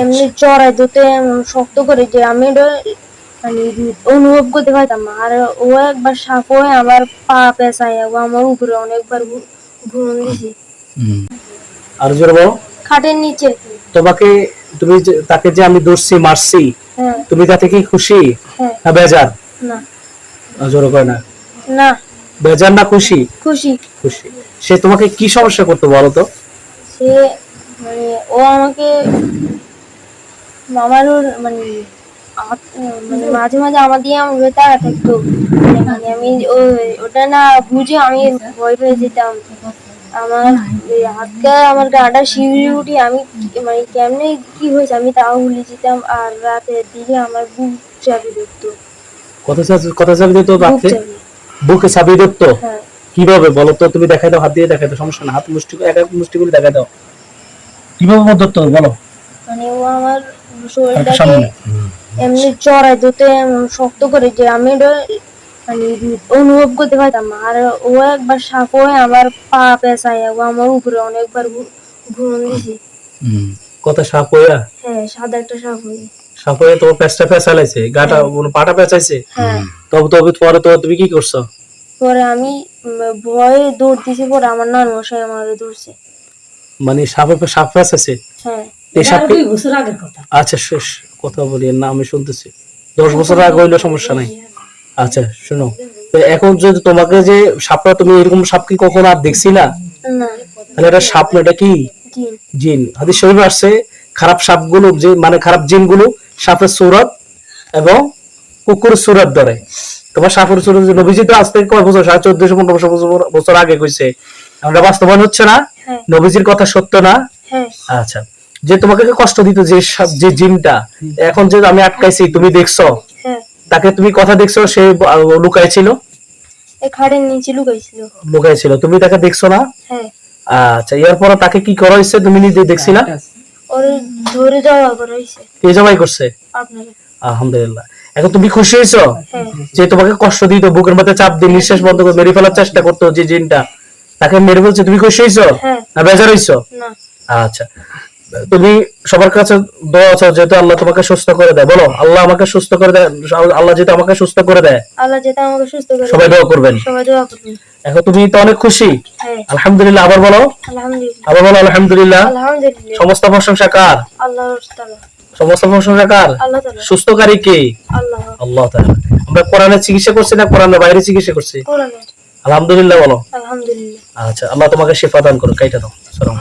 এমনি চড়াই দিতে এমন শক্ত করে যে আমি মানে অনুভব করতে পারতাম না। আর ও একবার সাপ হয়ে আমার পা পেঁচাই ও আমার উপরে অনেকবার ঘুরন দিছি আর জোরে বলো। খাটের নিচে। তোমাকে তুমি তাকে যে আমি দোষছি মারছি হ্যাঁ। তুমি তাতে কি খুশি? হ্যাঁ। না বেজার? না। জোরে কয় না। না। বেজার না খুশি? খুশি। খুশি। সে তোমাকে কি সমস্যা করতো বলো তো? সে মানে ও আমাকে আমার মানে মানে মাঝে মাঝে আমার দিয়ে আমার উপরে থাকতো। মানে আমি ওটা না বুঝে আমি ভয় পেয়ে যেতাম। আমার হাতটা আমার গাটা শিউরি উঠি আমি মানে কেমনে কি হয়েছে আমি তাও ভুলে যেতাম আর রাতের দিকে আমার বুক চাপি ধরতো। কথা চা- কথা চাবি দিত বুক চাপি। ধরতো? হ্যাঁ। কীভাবে বলো তো? তুমি দেখাই দাও হাত দিয়ে দেখাই দাও সমস্যা না হাত মুষ্টি এক মুষ্টি করে দেখাই দাও। কীভাবে ধরতো বলো? মানে ও আমার শরীরটাকে এমনি চড়াই দিতে এমন শক্ত করে যে আমি মানে অনুভব করতে পারতাম আর ও একবার সাপ হয়ে আমার পা পেঁচাই ও আমার উপরে অনেকবার ঘুরন দিছি। কত সাপ হইয়া? হ্যাঁ সাদা একটা সাপ হয়ে সাপ হয়ে তোমার পেঁচটা পেঁচালাইছে গাটা মানে পাটা পেঁচাইছে? হ্যাঁ। তবে তবে পরে তো তুমি কি করছ? পরে আমি ভয়ে দৌড় দিছি পরে আমার নান মশাই আমার ধরছে। মানে সাপে সাপ পেঁচাইছে হ্যাঁ। আচ্ছা শেষ। কথা বলি না আমি শুনতেছি। দশ বছর আগে হইলে সমস্যা নাই। আচ্ছা শোনো। এখন যদি তোমাকে যে সাপটা তুমি এরকম সাপ কি কখনো আর দেখছি না? না। তাহলে এটা সাপ না এটা কি? জিন। হাদিস শরীফে আসছে খারাপ সাপগুলো যে মানে খারাপ জিনগুলো সাপের সুরত এবং কুকুর সুরত ধরে। তোমার সাপের সুরত নবীজি তো আজ থেকে কয় বছর? সাড়ে চোদ্দশো পনেরোশো বছর- আগে কইছে। আমরা বাস্তবায়ন হচ্ছে না হ্যাঁ। নবীজির কথা সত্য না? হ্যাঁ। আচ্ছা। যে তোমাকে কষ্ট দিত যে যে জিনটা এখন যে আমি আটকাইছি তুমি দেখছ? হ্যাঁ। তাকে তুমি কথা দেখছ সে লুকাই ছিল এই নিচে লুকাইছিল। লুকাই ছিল তুমি তাকে দেখছ না? আচ্ছা এরপর তাকে কি করা হয়েছে? তুমি নিজে দেখছি না ওর ধরে যাওয়া করা হয়েছে। কে জবাই করছে? আপনাকে। আলহামদুলিল্লাহ। এখন তুমি খুশি হয়েছো? হ্যাঁ যে তোমাকে কষ্ট দিত বুকের মধ্যে চাপ দিয়ে নিঃশ্বাস বন্ধ করে মেরে ফেলার চেষ্টা করতো যে জিনটা তাকে মেরে ফেলছে তুমি খুশি হয়েছো? হ্যাঁ। না বেজার হয়েছো? আচ্ছা। তুমি সবার কাছে দোয়া আছো যেহেতু আল্লাহ তোমাকে সুস্থ করে দেয়। বলো আল্লাহ আমাকে সুস্থ করে দেয় আল্লাহ যেহেতু আমাকে সুস্থ করে দেয়। আল্লাহ যেটা আমাকে সুস্থ করে সবাই দোয়া করবেন। সবাই দোয়া করবেন। এখন তুমি তো অনেক খুশি। হ্যাঁ। আলহামদুলিল্লাহ আবার বলো। আলহামদুলিল্লাহ। আবার বলো আলহামদুলিল্লাহ। আলহামদুলিল্লাহ। সমস্ত প্রশংসা কার? আল্লাহর তাআলা সমস্ত প্রশংসা কার? সুস্থকারী কে? আল্লাহ। আল্লাহ তাআলা। আমরা কোরআনের চিকিৎসা করছি না কোরআনের বাইরে চিকিৎসা করছি? আলহামদুলিল্লাহ বলো। আলহামদুলিল্লাহ। আচ্ছা আল্লাহ তোমাকে শেফা দান করুন কাইটা দাও। সালাম